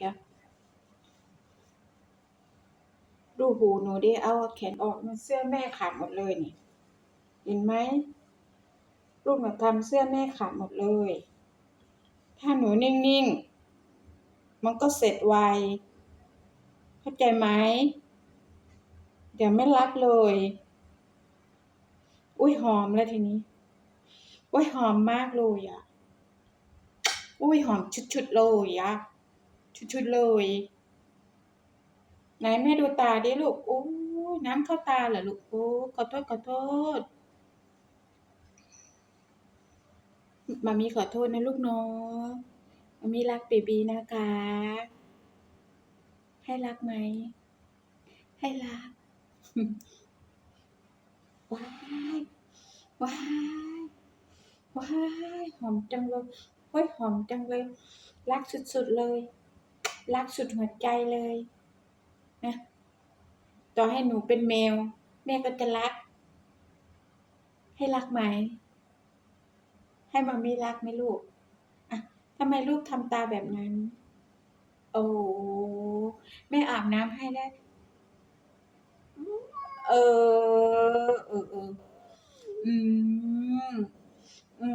เดี๋ยวดูหูหนูดิเอาแขนออกมันเสื้อแม่ขาดหมดเลยนี่ เห็นไหมลูกหนูทำเสื้อแม่ขาดหมดเลย ถ้าหนูนิ่งๆ มันก็เสร็จไว เข้าใจไหม เดี๋ยวไม่รักเลย อุ้ยหอมแล้วทีนี้ อุ้ยหอมมากเลยอะ อุ้ยหอมชุดๆเลยอะ ชุดๆเลย ไหนแม่ดูตาดิลูกโอ้น้ำเข้าตาเหรอลูกโอ้ขอโทษขอโทษมามีขอโทษนะลูกเนาะมามีรักเบบีนะคะ ให้รักไหม ให้รัก ว้าย ว้าย ว้าย หอมจังเลย โอ้ยหอมจังเลย รักสุดๆเลย รักสุดหัวใจเลยนะต่อให้หนูเป็นแมว แม่ก็จะรัก ให้รักไหม ให้มามีรักไหมลูกอะทำไมลูกทำตาแบบนั้น โอ้แม่อาบน้ำให้ได้เออเออเอออืม อื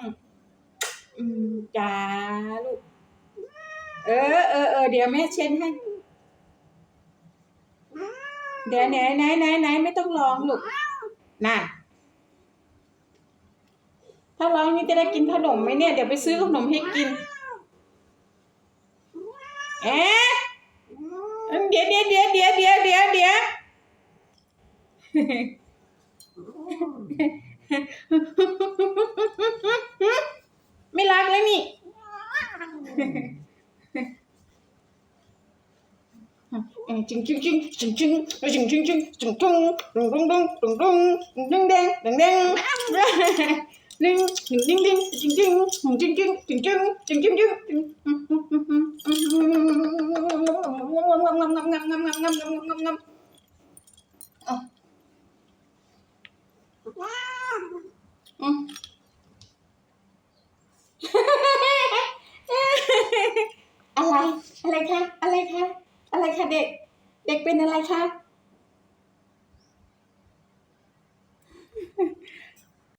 ม อืมจ้าลูก เออเออเออเดี๋ยวแม่เช็ดให้ เดี๋ยวไหนไหนไหนไหนไม่ต้องร้องลูกน่ะถ้าร้องนี่จะได้กินขนมไหมเนี่ย เดี๋ยวไปซื้อขนมให้กิน เอ๊ะเดี๋ยวเดี๋ยวเดี๋ยวเดี๋ยวเดี๋ยวเดี๋ยวเดี๋ยวไม่รักแล้วนี่ จริงจริงจริงจริงจริงจริงจริงจริงจริงจริงดุงดุงดุงดุงดุงดุงแดงดุงแดงหนึ่งหนึ่งดิ้งดิ้งจริงจริงจริงจริงจริงจริงจริงจริงจริงงำงำงำงำงำงำงำงำงำงำงำอืมอะไร อะไรคะ อะไรคะ อะไรคะเด็ก เด็กเป็นอะไรคะ